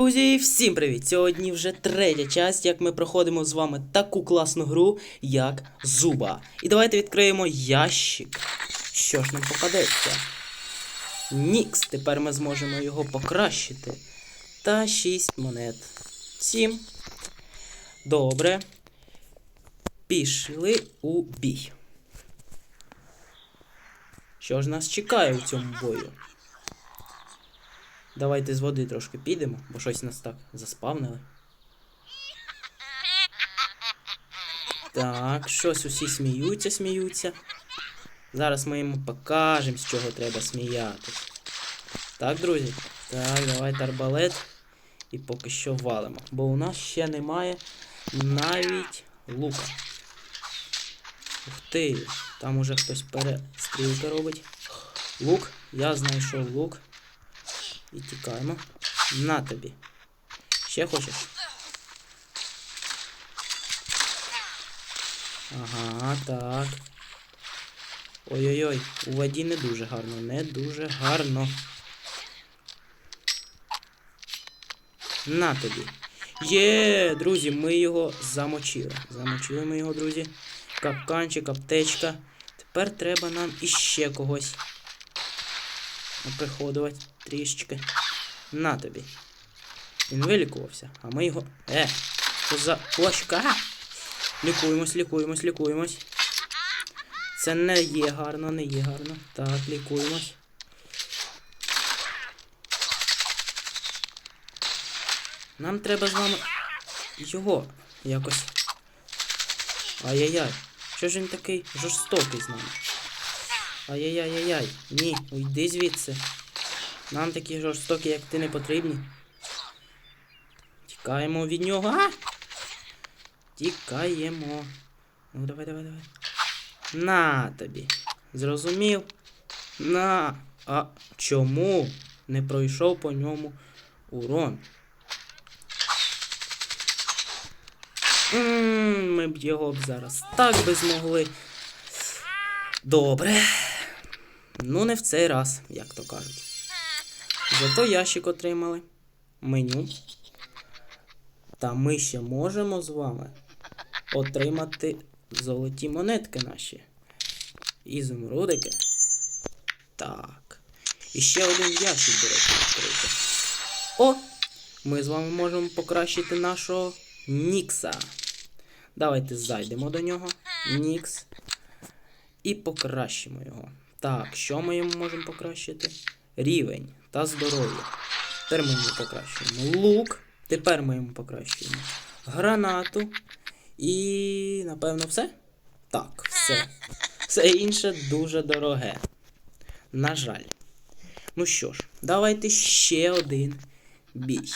Друзі, всім привіт! Сьогодні вже третя часть, як ми проходимо з вами таку класну гру, як Зуба. І давайте відкриємо ящик. Що ж нам попадеться? Нікс, тепер ми зможемо його покращити. Та 6 монет. 7. Добре. Пішли у бій. Що ж нас чекає у цьому бою? Давайте з води трошки підемо, бо щось нас так заспавнили. Так, щось усі сміються, сміються. Зараз ми йому покажемо, з чого треба сміятись. Так, друзі? Так, давайте арбалет. І поки що валимо. Бо у нас ще немає навіть лука. Ух ти, там уже хтось перестрілки робить. Лук, я знайшов лук. І тікаємо. На тобі. Ще хочеш? Ага, так. Ой-ой-ой, у воді не дуже гарно, не дуже гарно. На тобі. Є, друзі, ми його замочили. Замочили ми його, друзі. Капканчик, аптечка. Тепер треба нам іще когось приходувати трішечки. На тобі. Він вилікувався, а ми його. Е! Що за плашка? Лікуємось, лікуємось, лікуємось. Це не є гарно, не є гарно. Так, лікуємось. Нам треба з вами його якось. Ай-яй-яй. Що ж він такий жорстокий з нами? Ай-яй-яй-яй-яй. Ні, уйди звідси. Нам такі жорстокі, як ти, не потрібні. Тікаємо від нього. А! Тікаємо. Ну, давай, давай, давай. На тобі. Зрозумів? На. А чому не пройшов по ньому урон? Ми б його б зараз так би змогли. Добре. Ну, не в цей раз, як то кажуть. Зато ящик отримали. Меню. Та ми ще можемо з вами отримати золоті монетки наші. Ізумрудики. Так. І ще один ящик, до речі, відкрити. О! Ми з вами можемо покращити нашого Нікса. Давайте зайдемо до нього. Нікс. І покращимо його. Так, що ми йому можемо покращити? Рівень та здоров'я. Тепер ми йому покращуємо лук. Тепер ми йому покращуємо гранату. І, напевно, все? Так, все. Все інше дуже дороге. На жаль. Ну що ж, давайте ще один бій.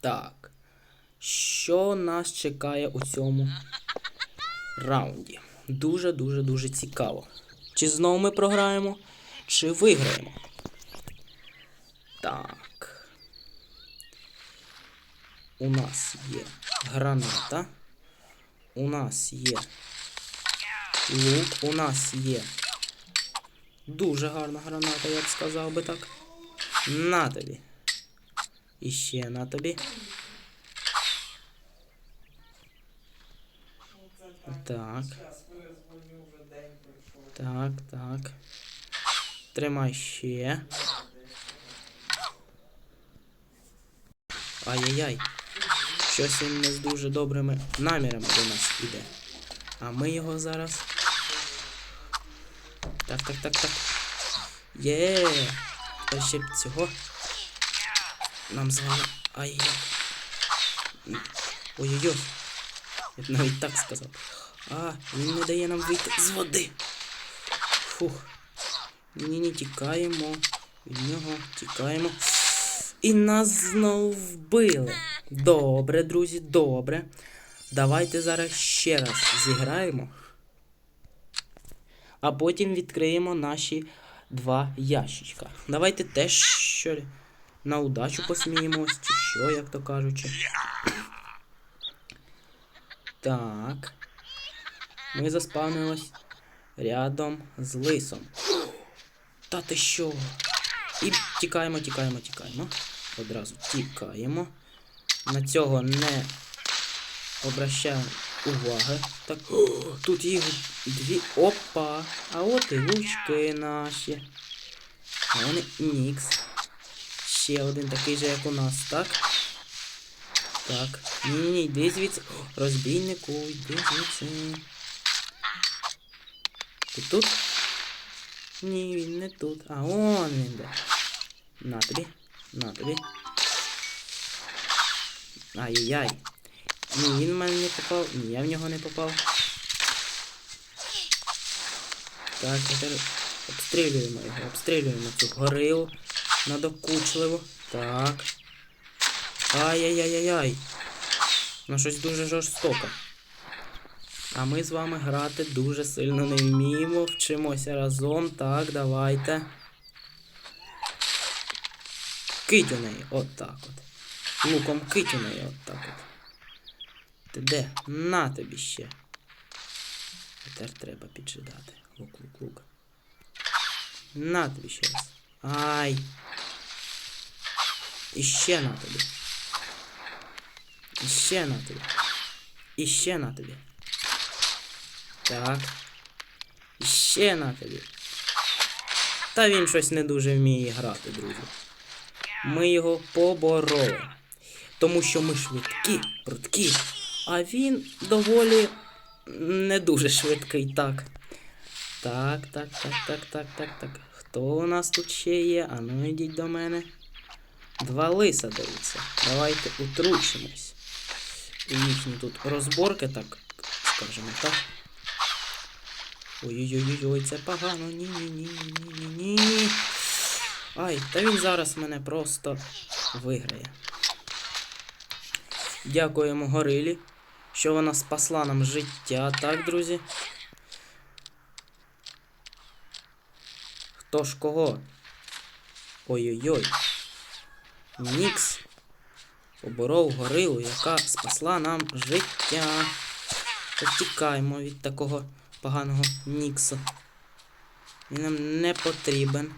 Так. Що нас чекає у цьому раунді? Дуже-дуже дуже цікаво. Чи знову ми програємо, чи виграємо? Так. У нас є граната. У нас є лук. У нас є дуже гарна граната, я б сказав би так. На тобі. І ще на тобі. Так. Так, так. Тримай ще. Ай-яй-яй. Щось він не з дуже добрими намірами до нас іде. А ми його зараз. Так, так, так, так. Є. Та ще б цього. Нам з вами. Ай-яй. Ой-ой-ой. Я б навіть так сказав. А, він не дає нам вийти з води. Фух. Ні-ні, тікаємо. Від нього тікаємо. І нас знову вбили. Добре, друзі, добре. Давайте зараз ще раз зіграємо. А потім відкриємо наші два ящичка. Давайте теж що на удачу посміємось, чи що, як то кажучи. Так. Ми заспавнились рядом з лисом. Та ти що? І тікаємо, тікаємо, тікаємо. Одразу тікаємо. На цього не обращаємо уваги. Так, о, тут їх дві. Опа! А от і лучки наші. А вони Нікс. Ще один такий же, як у нас, так? Так. Ні-ні, йди звідси. Розбійнику, йди звідси. Ти тут? Ні, він не тут. А он він де. На тобі. На тобі. Ай-яй-яй. Ні, він в мене не попав. Ні, я в нього не попав. Так, тепер обстрілюємо його, обстрілюємо цю горилу надокучливу. Так. Ай-яй-яй-яй-яй. Ну щось дуже жорстоко. А ми з вами грати дуже сильно не вміємо. Вчимося разом. Так, давайте. Кить у неї, от так от. Луком кить у неї, от так от. Ти де? На тобі ще. Тепер треба піджидати. Лук, лук, лук. На тобі ще раз. Ай. І ще на тобі. І ще на тобі. І ще на тобі. Так. Ще на тобі. Та він щось не дуже вміє грати, друзі. Ми його побороли. Тому що ми швидкі, прудкі, а він доволі не дуже швидкий, так. Так, так, так, так, так, так, так. Хто у нас тут ще є? А ну йдіть до мене. Два лиса даються. Давайте утручимось. У їхні тут розборки, так скажемо, так. Ой-ой-ой, це погано. Ні-ні-ні-ні-ні-ні. Ай, та він зараз мене просто виграє. Дякуємо горилі, що вона спасла нам життя, так, друзі? Хто ж кого? Ой-ой-ой. Нікс поборов горилу, яка спасла нам життя. Потікаємо від такого поганого Нікса. Він нам не потрібен.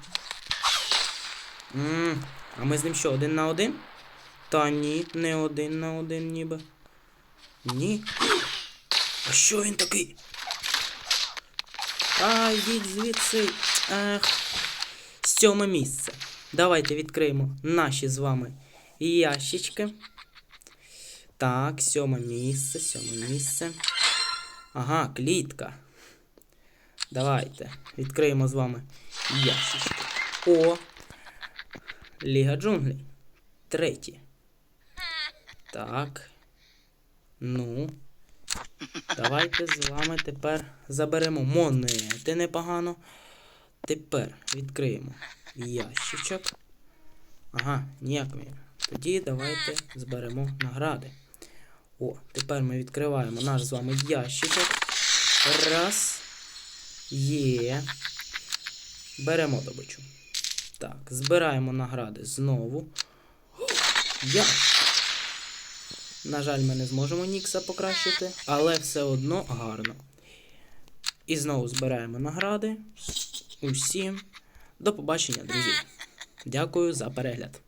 м а ми з ним що, один на один? Та ні, не один на один ніби. Ні. А що він такий? А, йдіть звідси. Ех. Сьоме місце. Давайте відкриємо наші з вами ящички. Так, сьоме місце, сьоме місце. Ага, клітка. Давайте відкриємо з вами ящички. О! Ліга джунглей. Третє. Так. Ну. Давайте з вами тепер заберемо монети непогано. Тепер відкриємо ящичок. Ага, ніяк він. Тоді давайте зберемо награди. О, тепер ми відкриваємо наш з вами ящичок. Раз. Є. Беремо добичу. Так, збираємо награди знову. Я. На жаль, ми не зможемо Нікса покращити, але все одно гарно. І знову збираємо награди. Усім. До побачення, друзі. Дякую за перегляд.